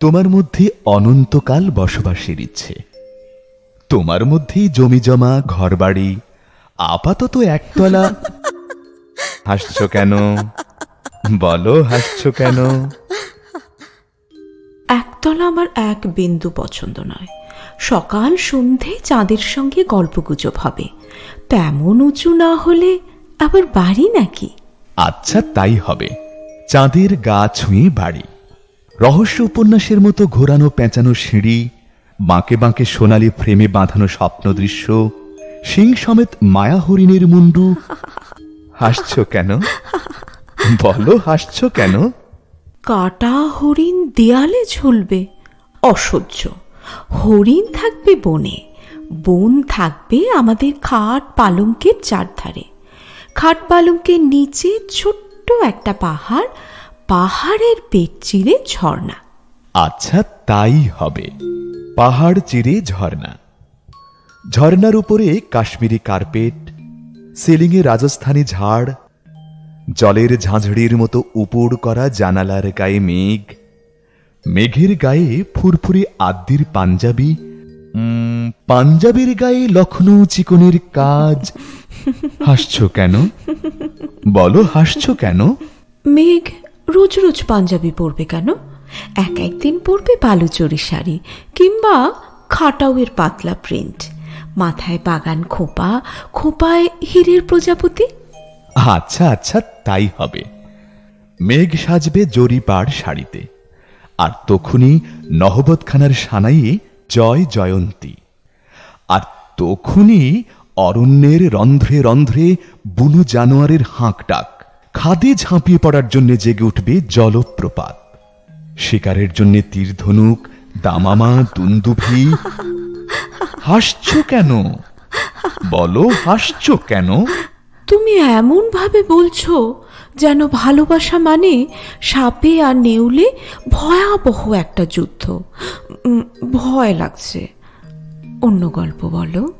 তোমার মধ্যে অনন্তকাল বসবাসের ইচ্ছে। তোমার মধ্যেই জমি জমা ঘরবাড়ি আপাতত একতলা। হাসছ কেন? বলো হাসছ কেন? একতলা আমার এক বিন্দু পছন্দ নয়। সকাল সন্ধে চাঁদের সঙ্গে গল্পগুজব হবে। তেমন উঁচু না হলে আবার বাড়ি নাকি? আচ্ছা তাই হবে। চাঁদের গা ছুঁয়ে বাড়ি। রহস্য উপন্যাসের মতো ঘোরানো পেঁচানো সিঁড়ি, বাঁকে বাঁকে সোনালি ফ্রেমে বাঁধানো স্বপ্ন দৃশ্য, সিং সমেত মায়া হরিণের মুন্ডু। হাসছ কেন? বলো, হাসছ কেন? কাটা হরিণ দেয়ালে ঝুলবে, অসহ্য। হরিণ থাকবে বনে, বন থাকবে আমাদের খাট পালঙ্কের চারধারে। খাট পালঙ্কের নিচে ছোট্ট একটা পাহাড়, পাহাড়ের পেট চিরে ঝর্ণা। আচ্ছা তাই হবে। পাহাড় চিরে ঝর্ণা। ঝর্ণার উপরে কাশ্মীরি কার্পেট, সিলিংয়ে রাজস্থানী ঝাড় জলের ঝাঁঝড়ির মতো উপর করা জানালার গায়ে মেঘ। মেঘের গায়ে ফুরফুরে আদ্যির পাঞ্জাবি। পাঞ্জাবির গায়ে লখনৌ চিকনের কাজ। হাসছ কেন? বলো, হাসছ কেন? মেঘ রোজ রোজ পাঞ্জাবি পরবে কেন? এক একদিন পরবে বালুচরি শাড়ি কিংবা খাটাউয়ের পাতলা প্রিন্ট। মাথায় বাগান খোপা, খোপায় হীরের প্রজাপতি। আচ্ছা আচ্ছা তাই হবে। মেঘ সাজবে জরিপাড় শাড়িতে, আর তখনই নহবতখানার সানাইয়ে জয় জয়ন্তী। আর তখনই অরণ্যের রন্ধ্রে রন্ধ্রে বুনো জানোয়ারের হাঁক ডাক, খাদে ঝাঁপিয়ে পড়ার জন্য জেগে উঠবে জলপ্রপাত। শিকারের জন্য তীরধনুক দামামা, দুন্দুভি। হাসছ কেন? বলো, হাসছ কেন? তুমি এমনভাবে বলছো যেন ভালোবাসা মানে সাপে আর নেউলে ভয়াবহ একটা যুদ্ধ। ভয় লাগছে। অন্য গল্প বলো।